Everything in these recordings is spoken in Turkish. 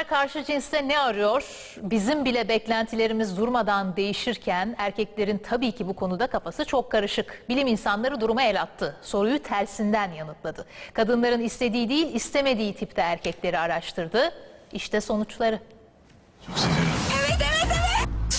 Kadınlar karşı cinste ne arıyor? Bizim bile beklentilerimiz durmadan değişirken erkeklerin tabii ki bu konuda kafası çok karışık. Bilim insanları duruma el attı. Soruyu tersinden yanıtladı. Kadınların istediği değil istemediği tipte erkekleri araştırdı. İşte sonuçları.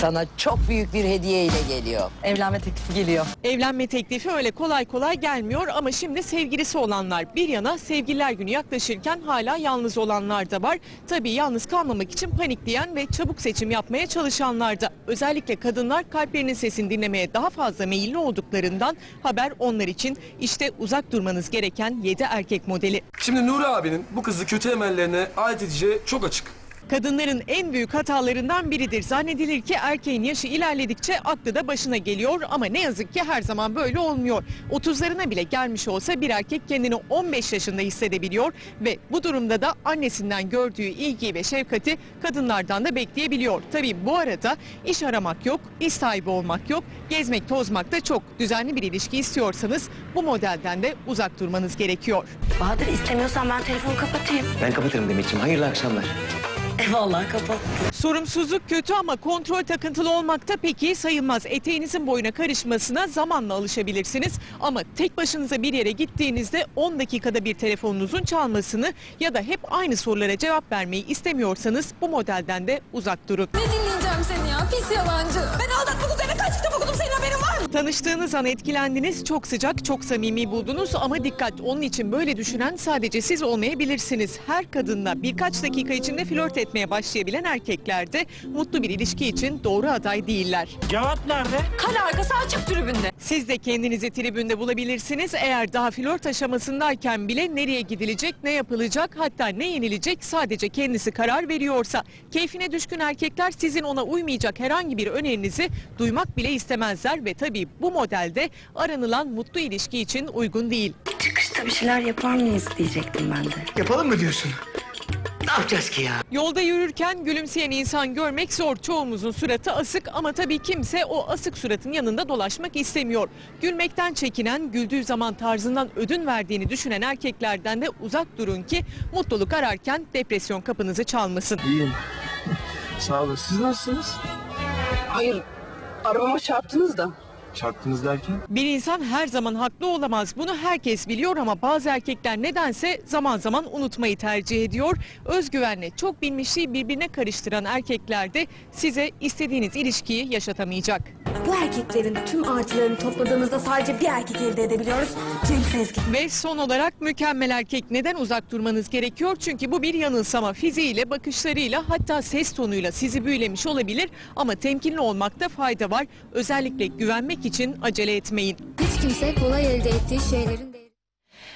Sana çok büyük bir hediye ile geliyor. Evlenme teklifi geliyor. Evlenme teklifi öyle kolay kolay gelmiyor ama şimdi sevgilisi olanlar bir yana sevgililer günü yaklaşırken hala yalnız olanlar da var. Tabii yalnız kalmamak için panikleyen ve çabuk seçim yapmaya çalışanlar da. Özellikle kadınlar kalplerinin sesini dinlemeye daha fazla meyilli olduklarından haber onlar için işte uzak durmanız gereken 7 erkek modeli. Şimdi Nuri abinin bu kızı kötü emellerine ait edeceği çok açık. Kadınların en büyük hatalarından biridir. Zannedilir ki erkeğin yaşı ilerledikçe aklı da başına geliyor ama ne yazık ki her zaman böyle olmuyor. 30'larına bile gelmiş olsa bir erkek kendini 15 yaşında hissedebiliyor ve bu durumda da annesinden gördüğü ilgiyi ve şefkati kadınlardan da bekleyebiliyor. Tabii bu arada iş aramak yok, iş sahibi olmak yok, gezmek tozmak da çok. Düzenli bir ilişki istiyorsanız bu modelden de uzak durmanız gerekiyor. Bahadır istemiyorsan ben telefonu kapatayım. Ben kapatırım Demetciğim. Hayırlı akşamlar. Eyvallah kapat. Sorumsuzluk kötü ama kontrol takıntılı olmak da pek iyi sayılmaz. Eteğinizin boyuna karışmasına zamanla alışabilirsiniz. Ama tek başınıza bir yere gittiğinizde 10 dakikada bir telefonunuzun çalmasını ya da hep aynı sorulara cevap vermeyi istemiyorsanız bu modelden de uzak durun. Ne dinleyeceğim seni ya pis yalancı. Ben aldatmak üzerine kaç Tanıştığınız an etkilendiniz, çok sıcak, çok samimi buldunuz ama dikkat onun için böyle düşünen sadece siz olmayabilirsiniz. Her kadınla birkaç dakika içinde flört etmeye başlayabilen erkekler de mutlu bir ilişki için doğru aday değiller. Kale arkası açık tribünde. Siz de kendinizi tribünde bulabilirsiniz. Eğer daha flört aşamasındayken bile nereye gidilecek, ne yapılacak, hatta ne yenilecek sadece kendisi karar veriyorsa. Keyfine düşkün erkekler sizin ona uymayacak herhangi bir önerinizi duymak bile istemezler ve tabii bu modelde aranılan mutlu ilişki için uygun değil. Çıkışta bir şeyler yapar mıyız diyecektim ben de. Yapalım mı diyorsun? Ne yapacağız ki ya? Yolda yürürken gülümseyen insan görmek zor. Çoğumuzun suratı asık ama tabii kimse o asık suratın yanında dolaşmak istemiyor. Gülmekten çekinen, güldüğü zaman tarzından ödün verdiğini düşünen erkeklerden de uzak durun ki mutluluk ararken depresyon kapınızı çalmasın. İyiyim. Sağ olun. Siz nasılsınız? Hayır, arabama çarptınız da. Çarptınız derken? Bir insan her zaman haklı olamaz. Bunu herkes biliyor ama bazı erkekler nedense zaman zaman unutmayı tercih ediyor. Özgüvenle çok bilmişliği birbirine karıştıran erkekler de size istediğiniz ilişkiyi yaşatamayacak. Erkeklerin tüm artılarını topladığımızda sadece bir erkek elde edebiliyoruz. Cenk Sezgin. Ve son olarak mükemmel erkek neden uzak durmanız gerekiyor? Çünkü bu bir yanılsama. Fiziğiyle, bakışlarıyla hatta ses tonuyla sizi büyülemiş olabilir ama temkinli olmakta fayda var. Özellikle güvenmek için acele etmeyin. Hiç kimse kolay elde ettiği şeylerin